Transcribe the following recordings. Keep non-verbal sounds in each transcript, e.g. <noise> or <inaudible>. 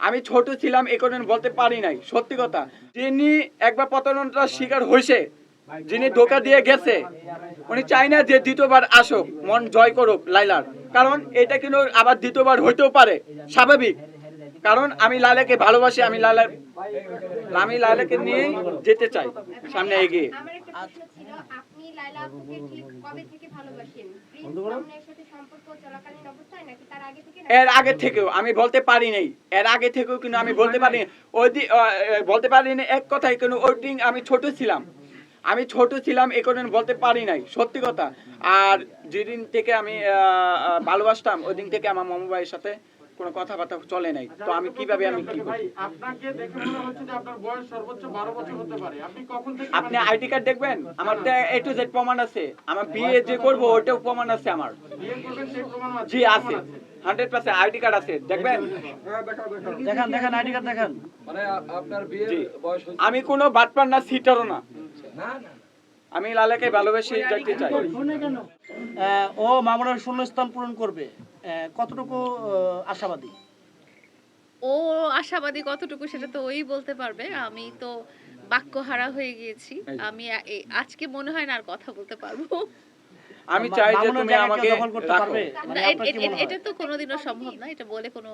আমি ছোট ছিলাম, এ কারণে বলতে পারি নাই। সত্যি কথা, যিনি একবার প্রতারণার শিকার হয়েছে যিনি ধোকা দিয়ে গেছে, উনি চাই না যে দ্বিতীয়বার আসুক, মন জয় করুক লাইলার। কারণ এটা কিন্তু আবার দ্বিতীয়বার হইতেও পারে, স্বাভাবিক। কারণ আমি লালাকে ভালোবাসি, আমি লালার আমি লালাকে নিয়ে যেতে চাই, সামনে এগিয়ে। আমার একটা প্রশ্ন ছিল আপনি লায়লা আপুকে ঠিক কবে থেকে ভালোবাসেন? প্রিন্স সাথে সম্পর্ক চলাকালীন অবস্থায় নাকি তার আগে থেকে এর আগে থেকেও আমি বলতে পারি নাই। এর আগে থেকেও কিন্তু আমি বলতে পারি ওই বলতে পারি না এক কথাই কিন্তু ওই দিন আমি ছোট ছিলাম। আমি ছোট ছিলাম এ কারণে বলতে পারি নাই সত্যি কথা। আর যেদিন থেকে আমি ভালোবাসতাম ওই দিন থেকে আমার মামু ভাইয়ের সাথে কোনো কথাবার্তা চলে নাই। তো আমি কীভাবে আমি কি ভাই করি আপনাকে দেখে মনে হচ্ছে যে আপনার বয়স সর্বোচ্চ বারো বছর হতে পারে। আপনি কখন থেকে আপনি আইডি কার্ড দেখবেন? আমার তো এ টু জেড প্রমাণ আছে। আমার বিয়ে যে করব ওইটাও প্রমাণ আছে আমার। বিয়ে করবেন সেই প্রমাণ আছে জি আছে। হান্ড্রেড পার্সেন্ট আইডি কার্ড আছে। দেখবেন? দেখান দেখান আইডি কার্ড দেখান। মানে আপনার বিয়ের বয়স আমি কোনো বাটপার না সিটারও না না না। আমি লালাকে ভালোবেসে যেতে চাই। ও মামুনার শূন্যস্থান পূরণ করবে। আহ, কতটুকু আশাবাদী? ও আশাবাদী কতটুকু সেটা তো ওই বলতে পারবে। আমি তো বাক্য হারা হয়ে গিয়েছি। আমি আজকে মনে হয় না আর কথা বলতে পারব। আমি চাই যে তুমি আমাকে মানে? এটা তো কোনোদিনও সম্ভব না এটা বলে কোনো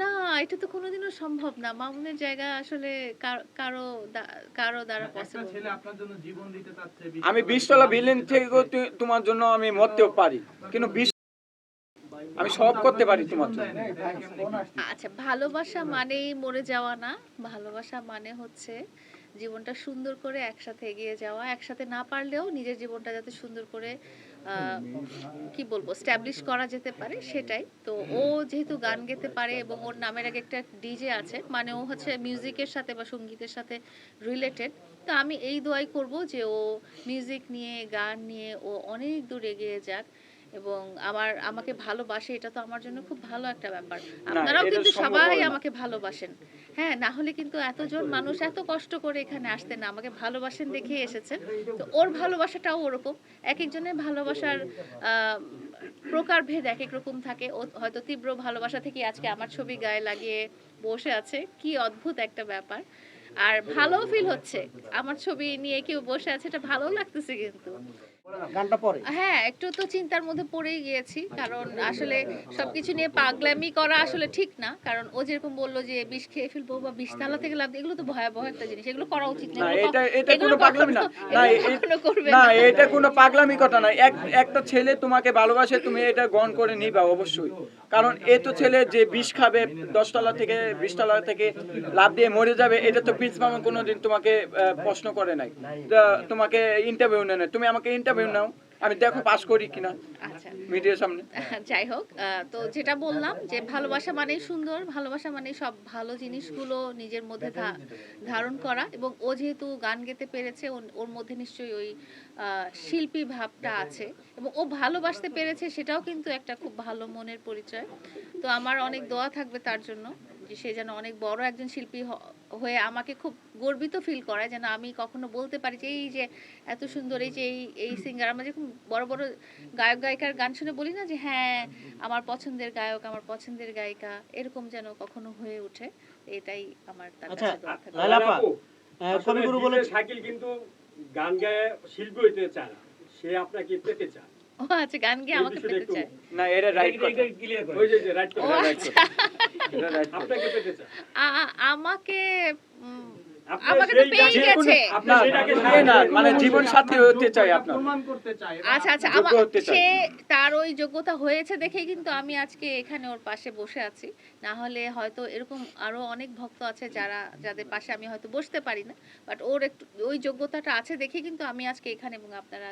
না এটা তো কোনোদিনও সম্ভব না। মামুনের জায়গা আসলে কারও কারও দ্বারা পসিবল ছেলে আপনার জন্য জীবন দিতে চাচ্ছে আমি বিশতলা বিল্ডিং থেকে তোমার জন্য আমি মরতেও পারি। কিন্তু বিশ আমি সব করতে পারি তোমার জন্য। আচ্ছা ভালোবাসা মানেই মরে যাওয়া না। ভালোবাসা মানে হচ্ছে জীবনটা সুন্দর করে একসাথে এগিয়ে যাওয়া। একসাথে না পারলেও নিজের জীবনটা যাতে সুন্দর করে কি বলব স্ট্যাবলিশ করা যেতে পারে সেটাই। তো ও যেহেতু গান গেতে পারে এবং ওর নামের আগে একটা ডিজে আছে মানে ও হচ্ছে মিউজিকের সাথে বা সঙ্গীতের সাথে রিলেটেড তো আমি এই দোয়াই করব যে ও মিউজিক নিয়ে, গান নিয়ে ও অনেক দূর এগিয়ে যাক। এবং আমার আমাকে ভালোবাসে এটা তো আমার জন্য খুব ভালো একটা ব্যাপার। আপনারাও কিন্তু সবাই আমাকে ভালোবাসেন। হ্যাঁ না হলে কিন্তু এতজন মানুষ এত কষ্ট করে এখানে আসতেন না আমাকে ভালোবাসেন দেখে এসেছেন। তো ওর ভালোবাসাটাও ওরকম। এক একজনের ভালোবাসার আহ, প্রকারভেদ এক এক রকম থাকে। ও হয়তো তীব্র ভালোবাসা থেকে আজকে আমার ছবি গায়ে লাগিয়ে বসে আছে। কি অদ্ভুত একটা ব্যাপার। আর ভালো ফিল হচ্ছে। আমার ছবি নিয়ে কেউ বসে আছে এটা ভালো লাগতেছে কিন্তু। গানটা পরে? হ্যাঁ একটু তো চিন্তার মধ্যে পড়েই গিয়েছি কারণ আসলে সবকিছু নিয়ে পাগলামি করা আসলে ঠিক না। কারণ ও যেরকম বলল যে বিষ খেয়ে ফেলব বা বিষ তালা থেকে লাভ এগুলো তো ভয়াবহ একটা জিনিস এগুলো করা উচিত না। এটা এটা কোনো পাগলামি না না। এটা কোনো পাগলামি কথা না। এক একটা ছেলে তোমাকে ভালোবাসে তুমি এটা গ্রহণ করে নিবা অবশ্যই। কারণ এ তো ছেলে যে বিষ খাবে দশতলা থেকে বিশতলা থেকে লাভ দিয়ে মরে যাবে এটা তো প্রিন্স মামা কোনোদিন তোমাকে প্রশ্ন করে নাই। তোমাকে ইন্টারভিউ নেয় না। তুমি আমাকে ইন্টারভিউ নাও। আমি দেখো পাস করি কিনা। আচ্ছা। মিডিয়ার সামনে। <laughs> যাই হোক তো যেটা বললাম যে ভালোবাসা মানেই সুন্দর ভালোবাসা মানে সব ভালো জিনিসগুলো নিজের মধ্যে ধারণ করা এবং ও যেহেতু গান গেতে পেরেছে ওর- ওর মধ্যে নিশ্চয়ই ওই আহ, শিল্পী ভাবটা আছে এবং ও ভালোবাসতে পেরেছে সেটাও কিন্তু একটা খুব ভালো মনের পরিচয়। তো আমার অনেক দোয়া থাকবে তার জন্য। যে সে যেন অনেক বড় একজন শিল্পী হয়ে আমাকে খুব গর্বিত ফিল করায় যেন আমি কখনো বলতে পারি যে এই যে এত সুন্দর এই যে এই এই সিঙ্গার আমরা যেরকম বড় বড় গায়ক গায়িকার গান শুনে বলি না যে হ্যাঁ আমার পছন্দের গায়ক আমার পছন্দের গায়িকা এরকম যেন কখনো হয়ে ওঠে এটাই আমার তার আচ্ছা কবিগুরু বলে শাকিল কিন্তু গান গায়ে শিল্পী হইতে চায় সে আপনাকে পেতে চায়। ও আচ্ছা গান গিয়ে আমাকে পেতে চায়। না এটা রাইট কথা। ওই যে যে রাইট কথা। আমাকে তো পেয়ে গেছে। মানে জীবন সাথী হতে চাই আপনার। আচ্ছা আচ্ছা। সে তার ওই যোগ্যতা হয়েছে দেখেই কিন্তু আমি আজকে এখানে ওর পাশে বসে আছি। না হলে হয়তো এরকম আরও অনেক ভক্ত আছে যারা যাদের পাশে আমি হয়তো বসতে পারি না। বাট ওর একটু ওই যোগ্যতাটা আছে দেখে কিন্তু আমি আজকে এখানে এবং আপনারা